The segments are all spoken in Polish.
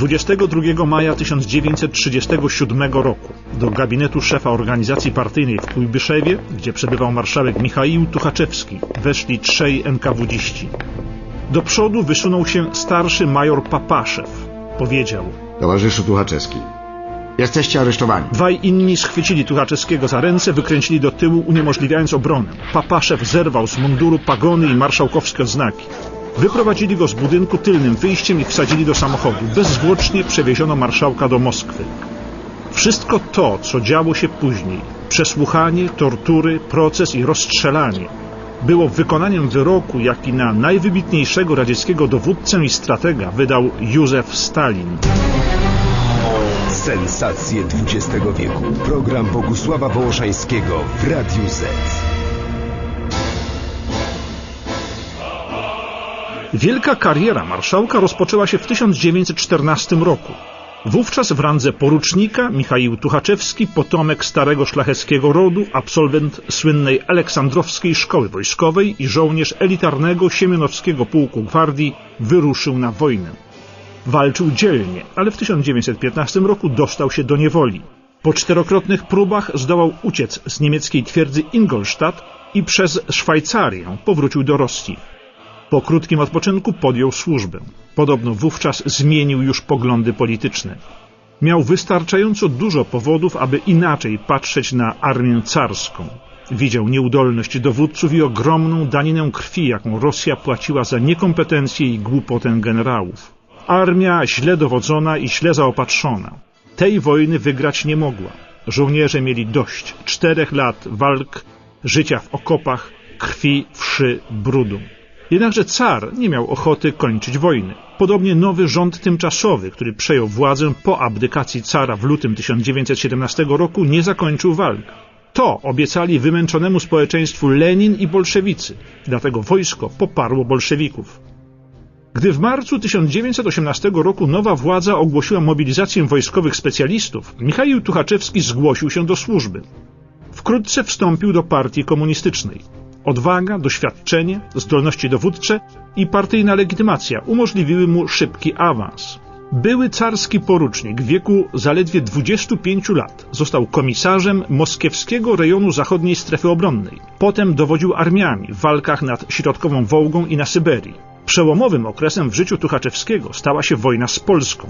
22 maja 1937 roku do gabinetu szefa organizacji partyjnej w Kujbyszewie, gdzie przebywał marszałek Michaił Tuchaczewski, weszli trzej NKWDziści. Do przodu wysunął się starszy major Papaszew. Powiedział. Towarzyszu Tuchaczewski, jesteście aresztowani. Dwaj inni schwycili Tuchaczewskiego za ręce, wykręcili do tyłu, uniemożliwiając obronę. Papaszew zerwał z munduru pagony i marszałkowskie odznaki. Wyprowadzili go z budynku tylnym wyjściem i wsadzili do samochodu. Bezzwłocznie przewieziono marszałka do Moskwy. Wszystko to, co działo się później, przesłuchanie, tortury, proces i rozstrzelanie, było wykonaniem wyroku, jaki na najwybitniejszego radzieckiego dowódcę i stratega wydał Józef Stalin. Sensacje XX wieku. Program Bogusława Wołoszańskiego w Radiu Z. Wielka kariera marszałka rozpoczęła się w 1914 roku. Wówczas w randze porucznika Michaił Tuchaczewski, potomek starego szlacheckiego rodu, absolwent słynnej Aleksandrowskiej Szkoły Wojskowej i żołnierz elitarnego Siemianowskiego Pułku Gwardii, wyruszył na wojnę. Walczył dzielnie, ale w 1915 roku dostał się do niewoli. Po czterokrotnych próbach zdołał uciec z niemieckiej twierdzy Ingolstadt i przez Szwajcarię powrócił do Rosji. Po krótkim odpoczynku podjął służbę. Podobno wówczas zmienił już poglądy polityczne. Miał wystarczająco dużo powodów, aby inaczej patrzeć na armię carską. Widział nieudolność dowódców i ogromną daninę krwi, jaką Rosja płaciła za niekompetencję i głupotę generałów. Armia źle dowodzona i źle zaopatrzona. Tej wojny wygrać nie mogła. Żołnierze mieli dość czterech lat walk, życia w okopach, krwi, wszy, brudu. Jednakże car nie miał ochoty kończyć wojny. Podobnie nowy rząd tymczasowy, który przejął władzę po abdykacji cara w lutym 1917 roku, nie zakończył walk. To obiecali wymęczonemu społeczeństwu Lenin i bolszewicy, dlatego wojsko poparło bolszewików. Gdy w marcu 1918 roku nowa władza ogłosiła mobilizację wojskowych specjalistów, Michaił Tuchaczewski zgłosił się do służby. Wkrótce wstąpił do partii komunistycznej. Odwaga, doświadczenie, zdolności dowódcze i partyjna legitymacja umożliwiły mu szybki awans. Były carski porucznik w wieku zaledwie 25 lat został komisarzem moskiewskiego rejonu zachodniej strefy obronnej. Potem dowodził armiami w walkach nad Środkową Wołgą i na Syberii. Przełomowym okresem w życiu Tuchaczewskiego stała się wojna z Polską.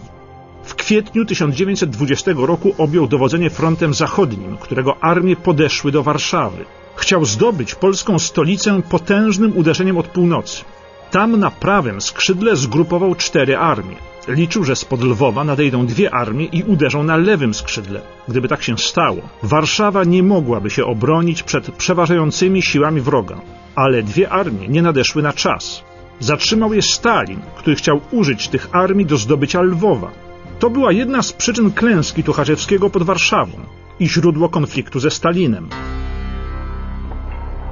W kwietniu 1920 roku objął dowodzenie frontem zachodnim, którego armie podeszły do Warszawy. Chciał zdobyć polską stolicę potężnym uderzeniem od północy. Tam na prawym skrzydle zgrupował cztery armie. Liczył, że spod Lwowa nadejdą dwie armie i uderzą na lewym skrzydle. Gdyby tak się stało, Warszawa nie mogłaby się obronić przed przeważającymi siłami wroga. Ale dwie armie nie nadeszły na czas. Zatrzymał je Stalin, który chciał użyć tych armii do zdobycia Lwowa. To była jedna z przyczyn klęski Tuchaczewskiego pod Warszawą i źródło konfliktu ze Stalinem.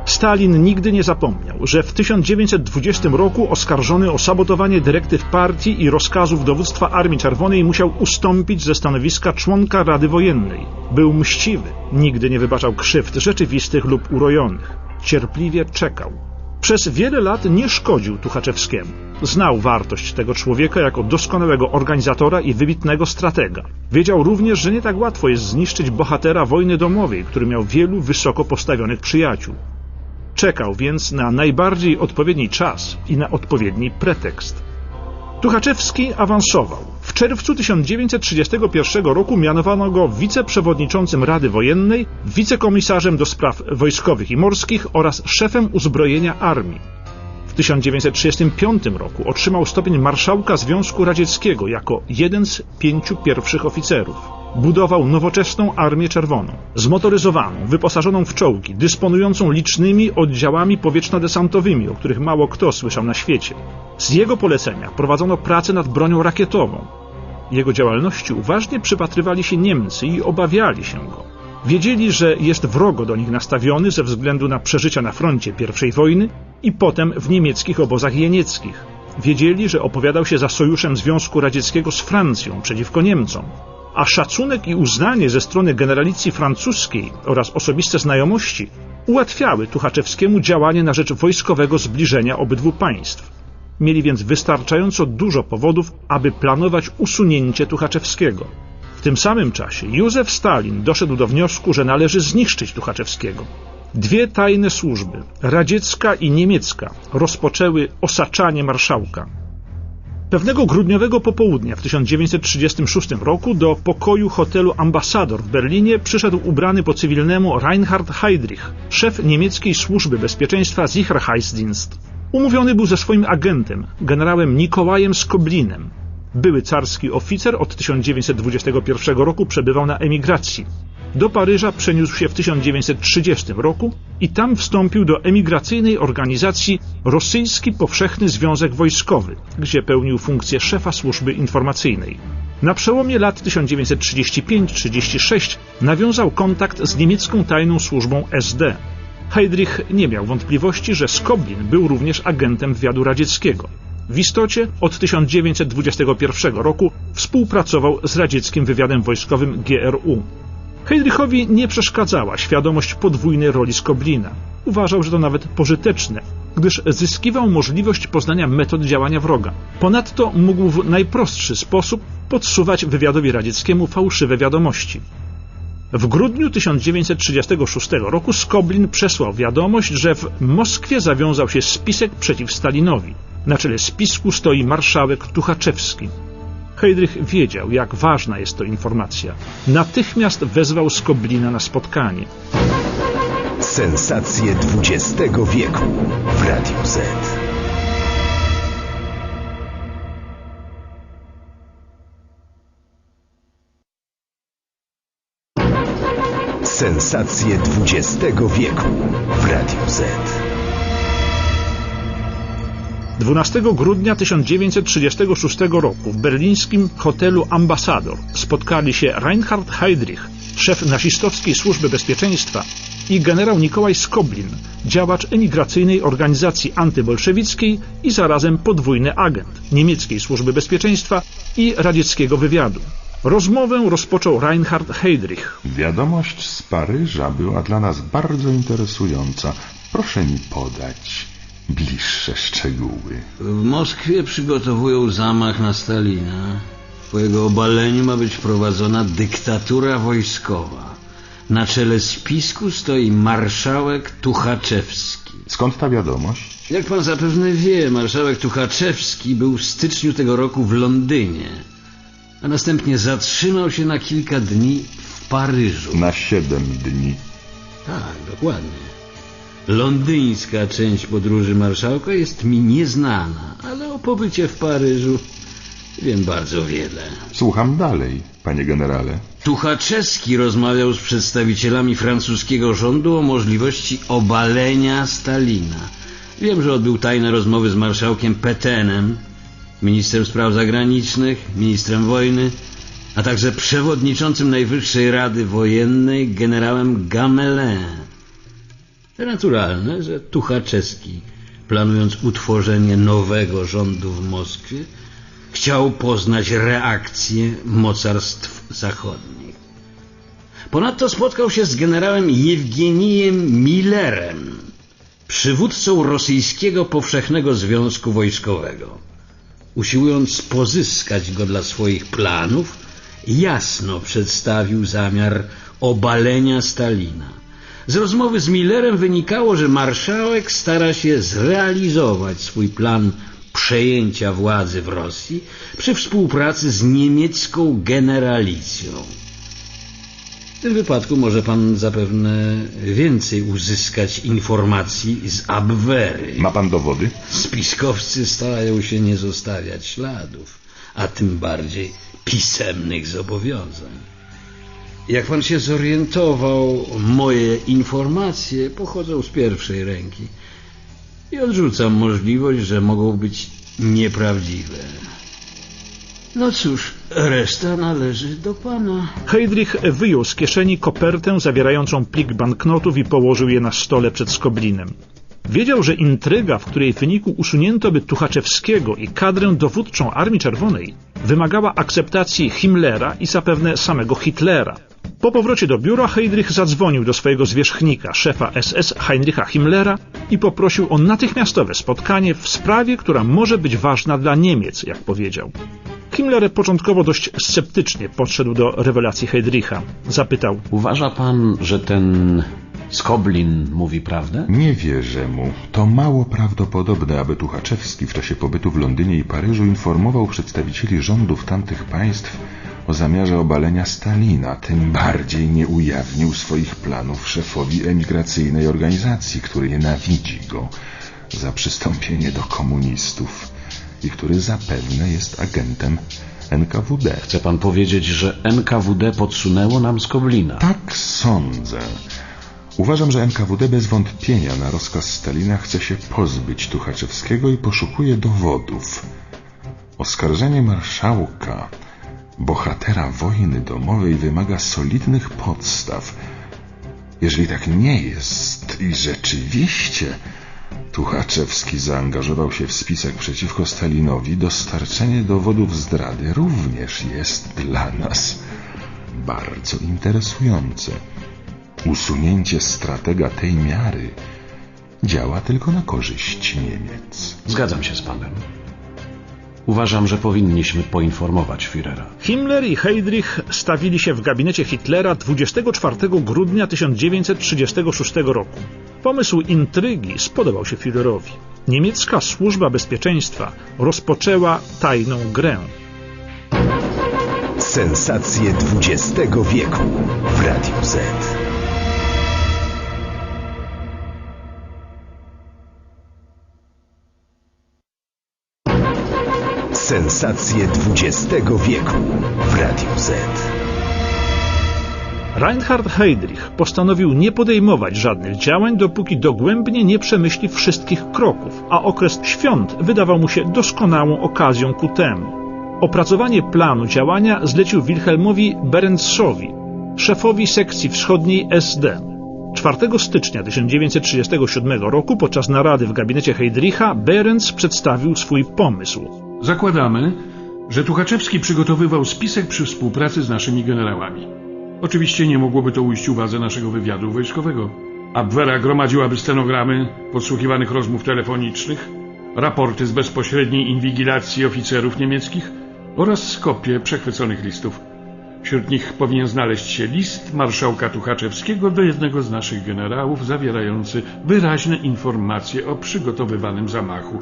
Stalin nigdy nie zapomniał, że w 1920 roku oskarżony o sabotowanie dyrektyw partii i rozkazów dowództwa Armii Czerwonej musiał ustąpić ze stanowiska członka Rady Wojennej. Był mściwy, nigdy nie wybaczał krzywd rzeczywistych lub urojonych. Cierpliwie czekał. Przez wiele lat nie szkodził Tuchaczewskiemu. Znał wartość tego człowieka jako doskonałego organizatora i wybitnego stratega. Wiedział również, że nie tak łatwo jest zniszczyć bohatera wojny domowej, który miał wielu wysoko postawionych przyjaciół. Czekał więc na najbardziej odpowiedni czas i na odpowiedni pretekst. Tuchaczewski awansował. W czerwcu 1931 roku mianowano go wiceprzewodniczącym Rady Wojennej, wicekomisarzem do spraw wojskowych i morskich oraz szefem uzbrojenia armii. W 1935 roku otrzymał stopień marszałka Związku Radzieckiego jako jeden z pięciu pierwszych oficerów. Budował nowoczesną Armię Czerwoną, zmotoryzowaną, wyposażoną w czołgi, dysponującą licznymi oddziałami powietrzno-desantowymi, o których mało kto słyszał na świecie. Z jego polecenia prowadzono pracę nad bronią rakietową. Jego działalności uważnie przypatrywali się Niemcy i obawiali się go. Wiedzieli, że jest wrogo do nich nastawiony ze względu na przeżycia na froncie I wojny i potem w niemieckich obozach jenieckich. Wiedzieli, że opowiadał się za sojuszem Związku Radzieckiego z Francją przeciwko Niemcom a szacunek i uznanie ze strony generalicji francuskiej oraz osobiste znajomości ułatwiały Tuchaczewskiemu działanie na rzecz wojskowego zbliżenia obydwu państw. mieli więc wystarczająco dużo powodów, aby planować usunięcie Tuchaczewskiego. W tym samym czasie Józef Stalin doszedł do wniosku, że należy zniszczyć Tuchaczewskiego. Dwie tajne służby, radziecka i niemiecka, rozpoczęły osaczanie marszałka. Pewnego grudniowego popołudnia w 1936 roku do pokoju hotelu Ambasador w Berlinie przyszedł ubrany po cywilnemu Reinhard Heydrich, szef niemieckiej służby bezpieczeństwa Sicherheitsdienst. Umówiony był ze swoim agentem, generałem Nikołajem Skoblinem. Były carski oficer od 1921 roku przebywał na emigracji. Do Paryża przeniósł się w 1930 roku i tam wstąpił do emigracyjnej organizacji Rosyjski Powszechny Związek Wojskowy, gdzie pełnił funkcję szefa służby informacyjnej. Na przełomie lat 1935-36 nawiązał kontakt z niemiecką tajną służbą SD. Heydrich nie miał wątpliwości, że Skoblin był również agentem wywiadu radzieckiego. W istocie od 1921 roku współpracował z radzieckim wywiadem wojskowym GRU. Heydrichowi nie przeszkadzała świadomość podwójnej roli Skoblina. Uważał, że to nawet pożyteczne, gdyż zyskiwał możliwość poznania metod działania wroga. Ponadto mógł w najprostszy sposób podsuwać wywiadowi radzieckiemu fałszywe wiadomości. W grudniu 1936 roku Skoblin przesłał wiadomość, że w Moskwie zawiązał się spisek przeciw Stalinowi. Na czele spisku stoi marszałek Tuchaczewski. Heydrich wiedział, jak ważna jest to informacja. Natychmiast wezwał Skoblina na spotkanie. Sensacje XX wieku w Radiu Z. Sensacje XX wieku w Radiu Z. 12 grudnia 1936 roku w berlińskim hotelu Ambasador spotkali się Reinhard Heydrich, szef nazistowskiej służby bezpieczeństwa i generał Nikołaj Skoblin, działacz emigracyjnej organizacji antybolszewickiej i zarazem podwójny agent niemieckiej służby bezpieczeństwa i radzieckiego wywiadu. Rozmowę rozpoczął Reinhard Heydrich. Wiadomość z Paryża była dla nas bardzo interesująca. Proszę mi podać bliższe szczegóły. W Moskwie przygotowują zamach na Stalina. Po jego obaleniu ma być wprowadzona dyktatura wojskowa. Na czele spisku stoi marszałek Tuchaczewski. Skąd ta wiadomość? Jak pan zapewne wie, marszałek Tuchaczewski był w styczniu tego roku w Londynie, a następnie zatrzymał się na kilka dni w Paryżu. Na siedem dni. Tak, dokładnie. Londyńska część podróży marszałka jest mi nieznana, ale o pobycie w Paryżu wiem bardzo wiele. Słucham dalej, panie generale. Tuchaczewski rozmawiał z przedstawicielami francuskiego rządu o możliwości obalenia Stalina. Wiem, że odbył tajne rozmowy z marszałkiem Petenem, ministrem spraw zagranicznych, ministrem wojny, a także przewodniczącym Najwyższej Rady Wojennej generałem Gamelin. To naturalne, że Tuchaczewski, planując utworzenie nowego rządu w Moskwie, chciał poznać reakcję mocarstw zachodnich. Ponadto spotkał się z generałem Jewgenijem Millerem, przywódcą rosyjskiego powszechnego związku wojskowego. Usiłując pozyskać go dla swoich planów, jasno przedstawił zamiar obalenia Stalina. Z rozmowy z Millerem wynikało, że marszałek stara się zrealizować swój plan przejęcia władzy w Rosji przy współpracy z niemiecką generalicją. W tym wypadku może pan zapewne więcej uzyskać informacji z Abwery. Ma pan dowody? Spiskowcy starają się nie zostawiać śladów, a tym bardziej pisemnych zobowiązań. Jak pan się zorientował, moje informacje pochodzą z pierwszej ręki i odrzucam możliwość, że mogą być nieprawdziwe. No cóż, reszta należy do pana. Heydrich wyjął z kieszeni kopertę zawierającą plik banknotów i położył je na stole przed Skoblinem. Wiedział, że intryga, w której wyniku usunięto by Tuchaczewskiego i kadrę dowódczą Armii Czerwonej, wymagała akceptacji Himmlera i zapewne samego Hitlera. Po powrocie do biura Heydrich zadzwonił do swojego zwierzchnika, szefa SS Heinricha Himmlera i poprosił o natychmiastowe spotkanie w sprawie, która może być ważna dla Niemiec, jak powiedział. Himmler początkowo dość sceptycznie podszedł do rewelacji Heydricha. Zapytał, Uważa pan, że ten Skoblin mówi prawdę? Nie wierzę mu. To mało prawdopodobne, aby Tuchaczewski w czasie pobytu w Londynie i Paryżu informował przedstawicieli rządów tamtych państw o zamiarze obalenia Stalina, tym bardziej nie ujawnił swoich planów szefowi emigracyjnej organizacji, który nienawidzi go za przystąpienie do komunistów i który zapewne jest agentem NKWD. Chce pan powiedzieć, że NKWD podsunęło nam Skoblina? Tak sądzę. Uważam, że NKWD bez wątpienia na rozkaz Stalina chce się pozbyć Tuchaczewskiego i poszukuje dowodów. Oskarżenie marszałka, bohatera wojny domowej, wymaga solidnych podstaw. Jeżeli tak nie jest i rzeczywiście Tuchaczewski zaangażował się w spisek przeciwko Stalinowi, dostarczenie dowodów zdrady również jest dla nas bardzo interesujące. Usunięcie stratega tej miary działa tylko na korzyść Niemiec. Zgadzam się z panem. Uważam, że powinniśmy poinformować Führera. Himmler i Heydrich stawili się w gabinecie Hitlera 24 grudnia 1936 roku. Pomysł intrygi spodobał się Führerowi. Niemiecka służba bezpieczeństwa rozpoczęła tajną grę. Sensacje XX wieku w Radiu Z. Sensacje XX wieku w Radiu Z. Reinhard Heydrich postanowił nie podejmować żadnych działań, dopóki dogłębnie nie przemyśli wszystkich kroków, a okres świąt wydawał mu się doskonałą okazją ku temu. Opracowanie planu działania zlecił Wilhelmowi Berendsowi, szefowi sekcji wschodniej SD. 4 stycznia 1937 roku podczas narady w gabinecie Heydricha Berends przedstawił swój pomysł. Zakładamy, że Tuchaczewski przygotowywał spisek przy współpracy z naszymi generałami. Oczywiście nie mogłoby to ujść uwadze naszego wywiadu wojskowego. Abwehra gromadziłaby stenogramy podsłuchiwanych rozmów telefonicznych, raporty z bezpośredniej inwigilacji oficerów niemieckich oraz kopie przechwyconych listów. Wśród nich powinien znaleźć się list marszałka Tuchaczewskiego do jednego z naszych generałów zawierający wyraźne informacje o przygotowywanym zamachu.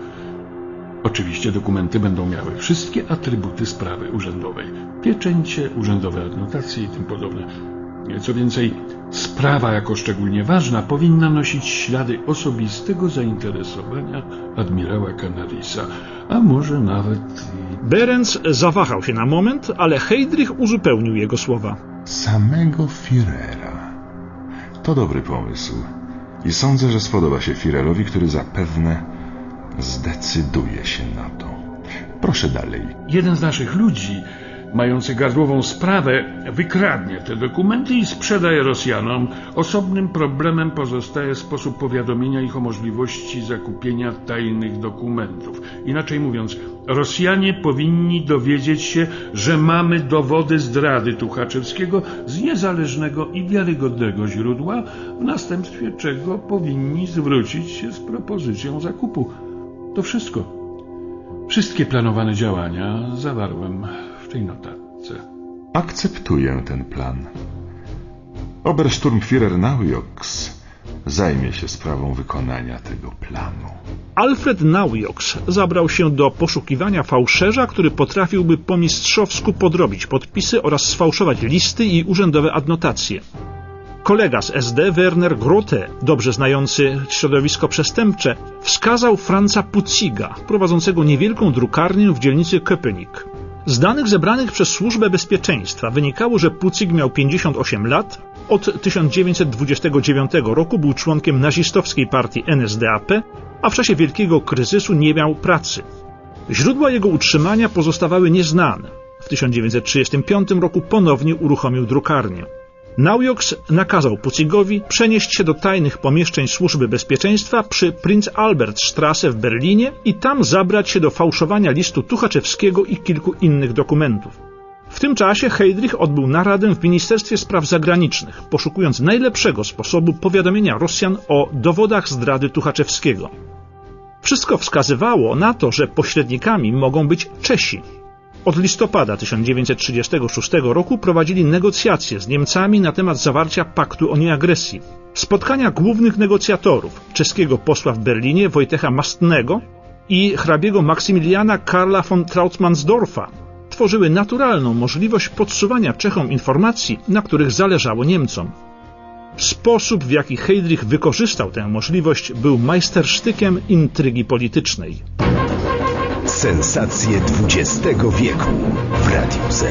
Oczywiście dokumenty będą miały wszystkie atrybuty sprawy urzędowej. Pieczęcie, urzędowe adnotacje i tym podobne. Co więcej, sprawa jako szczególnie ważna powinna nosić ślady osobistego zainteresowania admirała Canarisa, a może nawet i Berends zawahał się na moment, ale Heydrich uzupełnił jego słowa. Samego Führera. To dobry pomysł. I sądzę, że spodoba się Führerowi, który zapewne zdecyduje się na to. Proszę dalej. Jeden z naszych ludzi, mający gardłową sprawę, wykradnie te dokumenty i sprzeda je Rosjanom. Osobnym problemem pozostaje sposób powiadomienia ich o możliwości zakupienia tajnych dokumentów. Inaczej mówiąc, Rosjanie powinni dowiedzieć się, że mamy dowody zdrady Tuchaczewskiego z niezależnego i wiarygodnego źródła, w następstwie czego powinni zwrócić się z propozycją zakupu. To wszystko. Wszystkie planowane działania zawarłem w tej notatce. Akceptuję ten plan. Obersturmführer Naujoks zajmie się sprawą wykonania tego planu. Alfred Naujoks zabrał się do poszukiwania fałszerza, który potrafiłby po mistrzowsku podrobić podpisy oraz sfałszować listy i urzędowe adnotacje. Kolega z SD, Werner Grote, dobrze znający środowisko przestępcze, wskazał Franza Puciga, prowadzącego niewielką drukarnię w dzielnicy Köpenick. Z danych zebranych przez Służbę Bezpieczeństwa wynikało, że Pucig miał 58 lat, od 1929 roku był członkiem nazistowskiej partii NSDAP, a w czasie wielkiego kryzysu nie miał pracy. Źródła jego utrzymania pozostawały nieznane. W 1935 roku ponownie uruchomił drukarnię. Naujoks nakazał Pucigowi przenieść się do tajnych pomieszczeń Służby Bezpieczeństwa przy Prinz Albert Strasse w Berlinie i tam zabrać się do fałszowania listu Tuchaczewskiego i kilku innych dokumentów. W tym czasie Heydrich odbył naradę w Ministerstwie Spraw Zagranicznych, poszukując najlepszego sposobu powiadomienia Rosjan o dowodach zdrady Tuchaczewskiego. Wszystko wskazywało na to, że pośrednikami mogą być Czesi. Od listopada 1936 roku prowadzili negocjacje z Niemcami na temat zawarcia paktu o nieagresji. Spotkania głównych negocjatorów, czeskiego posła w Berlinie Wojtecha Mastnego i hrabiego Maksymiliana Karla von Trautmannsdorfa tworzyły naturalną możliwość podsuwania Czechom informacji, na których zależało Niemcom. Sposób, w jaki Heydrich wykorzystał tę możliwość, był majstersztykiem intrygi politycznej. Sensacje XX wieku w Radiu Z.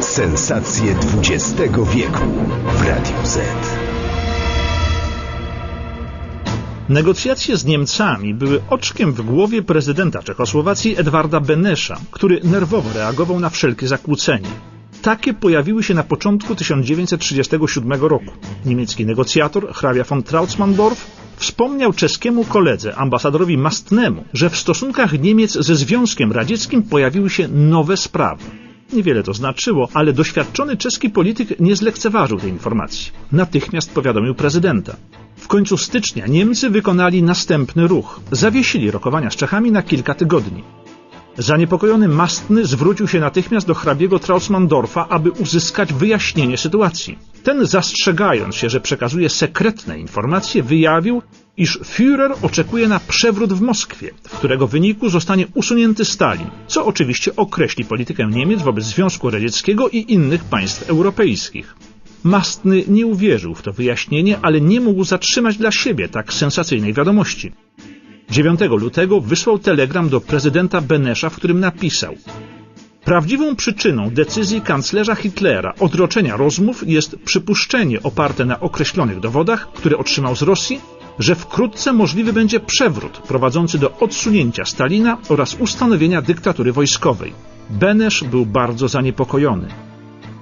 Sensacje XX wieku w Radiu Z. Negocjacje z Niemcami były oczkiem w głowie prezydenta Czechosłowacji Edwarda Benesza, który nerwowo reagował na wszelkie zakłócenie. Takie pojawiły się na początku 1937 roku. Niemiecki negocjator, hrabia von Trautmannsdorf, wspomniał czeskiemu koledze, ambasadorowi Mastnemu, że w stosunkach Niemiec ze Związkiem Radzieckim pojawiły się nowe sprawy. Niewiele to znaczyło, ale doświadczony czeski polityk nie zlekceważył tej informacji. Natychmiast powiadomił prezydenta. W końcu stycznia Niemcy wykonali następny ruch. Zawiesili rokowania z Czechami na kilka tygodni. Zaniepokojony Mastny zwrócił się natychmiast do hrabiego Trautmannsdorfa, aby uzyskać wyjaśnienie sytuacji. Ten, zastrzegając się, że przekazuje sekretne informacje, wyjawił, iż Führer oczekuje na przewrót w Moskwie, w którego wyniku zostanie usunięty Stalin, co oczywiście określi politykę Niemiec wobec Związku Radzieckiego i innych państw europejskich. Mastny nie uwierzył w to wyjaśnienie, ale nie mógł zatrzymać dla siebie tak sensacyjnej wiadomości. 9 lutego wysłał telegram do prezydenta Benesza, w którym napisał Prawdziwą przyczyną decyzji kanclerza Hitlera odroczenia rozmów jest przypuszczenie oparte na określonych dowodach, które otrzymał z Rosji, że wkrótce możliwy będzie przewrót prowadzący do odsunięcia Stalina oraz ustanowienia dyktatury wojskowej. Benesz był bardzo zaniepokojony.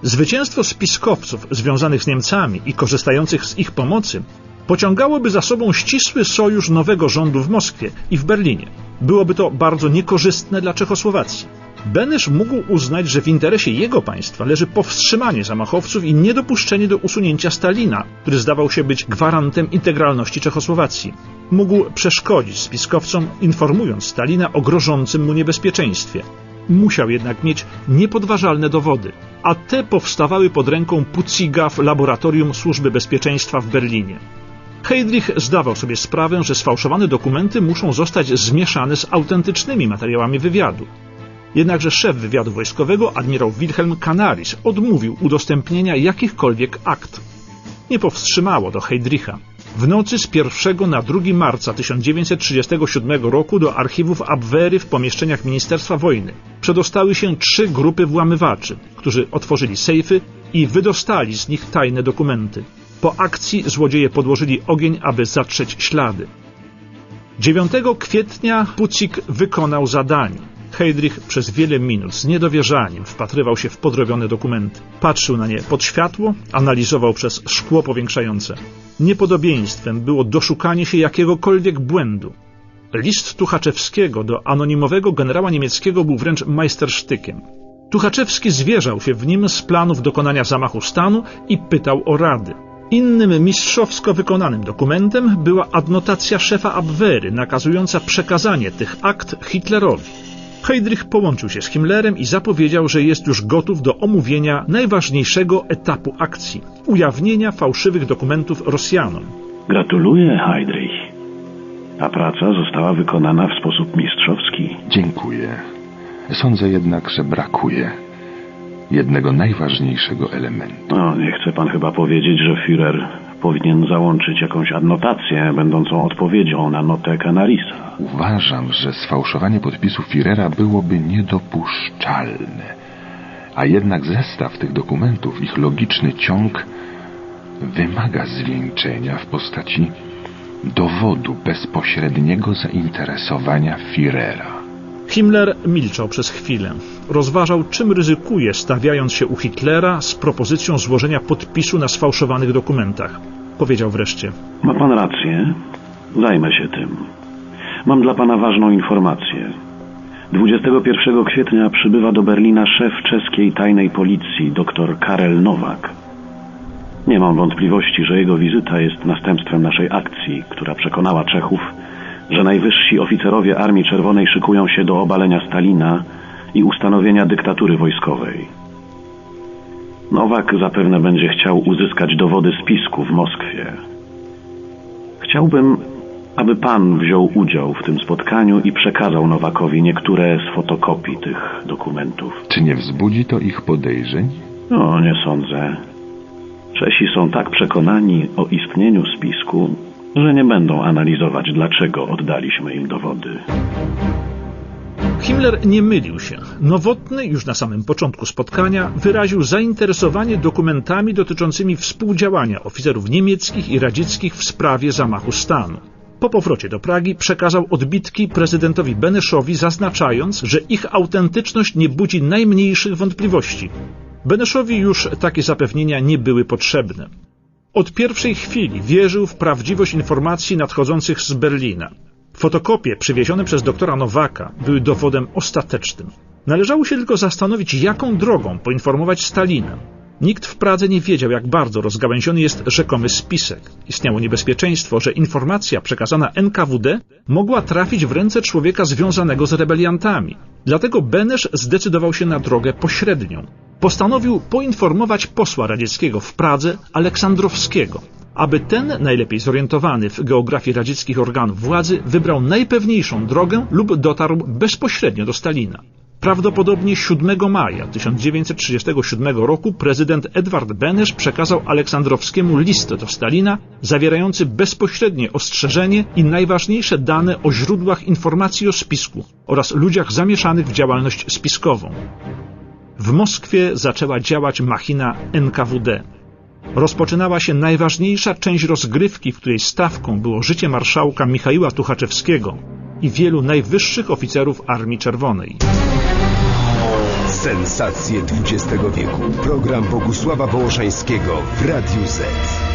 Zwycięstwo spiskowców związanych z Niemcami i korzystających z ich pomocy pociągałoby za sobą ścisły sojusz nowego rządu w Moskwie i w Berlinie. Byłoby to bardzo niekorzystne dla Czechosłowacji. Benesz mógł uznać, że w interesie jego państwa leży powstrzymanie zamachowców i niedopuszczenie do usunięcia Stalina, który zdawał się być gwarantem integralności Czechosłowacji. Mógł przeszkodzić spiskowcom, informując Stalina o grożącym mu niebezpieczeństwie. Musiał jednak mieć niepodważalne dowody, a te powstawały pod ręką Puciga w laboratorium Służby Bezpieczeństwa w Berlinie. Heydrich zdawał sobie sprawę, że sfałszowane dokumenty muszą zostać zmieszane z autentycznymi materiałami wywiadu. Jednakże szef wywiadu wojskowego, admirał Wilhelm Canaris, odmówił udostępnienia jakichkolwiek akt. Nie powstrzymało to Heydricha. W nocy z 1 na 2 marca 1937 roku do archiwów Abwehry w pomieszczeniach Ministerstwa Wojny przedostały się trzy grupy włamywaczy, którzy otworzyli sejfy i wydostali z nich tajne dokumenty. Po akcji złodzieje podłożyli ogień, aby zatrzeć ślady. 9 kwietnia Pucik wykonał zadanie. Heydrich przez wiele minut z niedowierzaniem wpatrywał się w podrobione dokumenty. Patrzył na nie pod światło, analizował przez szkło powiększające. Niepodobieństwem było doszukanie się jakiegokolwiek błędu. List Tuchaczewskiego do anonimowego generała niemieckiego był wręcz majstersztykiem. Tuchaczewski zwierzał się w nim z planów dokonania zamachu stanu i pytał o rady. Innym mistrzowsko wykonanym dokumentem była adnotacja szefa Abwehry nakazująca przekazanie tych akt Hitlerowi. Heydrich połączył się z Himmlerem i zapowiedział, że jest już gotów do omówienia najważniejszego etapu akcji ujawnienia fałszywych dokumentów Rosjanom. Gratuluję, Heydrich. Ta praca została wykonana w sposób mistrzowski. Dziękuję. Sądzę jednak, że brakuje jednego najważniejszego elementu. No, nie chce pan chyba powiedzieć, że Führer powinien załączyć jakąś adnotację będącą odpowiedzią na notę Canarisa. Uważam, że sfałszowanie podpisu Führera byłoby niedopuszczalne. A jednak zestaw tych dokumentów, ich logiczny ciąg wymaga zwieńczenia w postaci dowodu bezpośredniego zainteresowania Führera. Himmler milczał przez chwilę. Rozważał, czym ryzykuje, stawiając się u Hitlera z propozycją złożenia podpisu na sfałszowanych dokumentach. powiedział wreszcie. Ma pan rację. Zajmę się tym. Mam dla pana ważną informację. 21 kwietnia przybywa do Berlina szef czeskiej tajnej policji, dr Karel Nowak. Nie mam wątpliwości, że jego wizyta jest następstwem naszej akcji, która przekonała Czechów, że najwyżsi oficerowie Armii Czerwonej szykują się do obalenia Stalina i ustanowienia dyktatury wojskowej. Nowak zapewne będzie chciał uzyskać dowody spisku w Moskwie. Chciałbym, aby pan wziął udział w tym spotkaniu i przekazał Nowakowi niektóre z fotokopii tych dokumentów. Czy nie wzbudzi to ich podejrzeń? No, nie sądzę. Czesi są tak przekonani o istnieniu spisku, że nie będą analizować, dlaczego oddaliśmy im dowody. Himmler nie mylił się. Nowotny już na samym początku spotkania wyraził zainteresowanie dokumentami dotyczącymi współdziałania oficerów niemieckich i radzieckich w sprawie zamachu stanu. Po powrocie do Pragi przekazał odbitki prezydentowi Beneszowi, zaznaczając, że ich autentyczność nie budzi najmniejszych wątpliwości. Beneszowi już takie zapewnienia nie były potrzebne. Od pierwszej chwili wierzył w prawdziwość informacji nadchodzących z Berlina. Fotokopie przywiezione przez doktora Nowaka były dowodem ostatecznym. Należało się tylko zastanowić, jaką drogą poinformować Stalina. Nikt w Pradze nie wiedział, jak bardzo rozgałęziony jest rzekomy spisek. Istniało niebezpieczeństwo, że informacja przekazana NKWD mogła trafić w ręce człowieka związanego z rebeliantami. Dlatego Benesz zdecydował się na drogę pośrednią. Postanowił poinformować posła radzieckiego w Pradze, Aleksandrowskiego, aby ten, najlepiej zorientowany w geografii radzieckich organów władzy, wybrał najpewniejszą drogę lub dotarł bezpośrednio do Stalina. Prawdopodobnie 7 maja 1937 roku prezydent Edward Benesz przekazał Aleksandrowskiemu list do Stalina zawierający bezpośrednie ostrzeżenie i najważniejsze dane o źródłach informacji o spisku oraz ludziach zamieszanych w działalność spiskową. W Moskwie zaczęła działać machina NKWD. Rozpoczynała się najważniejsza część rozgrywki, w której stawką było życie marszałka Michaiła Tuchaczewskiego i wielu najwyższych oficerów Armii Czerwonej. Sensacje XX wieku. Program Bogusława Wołoszańskiego w Radiu Z.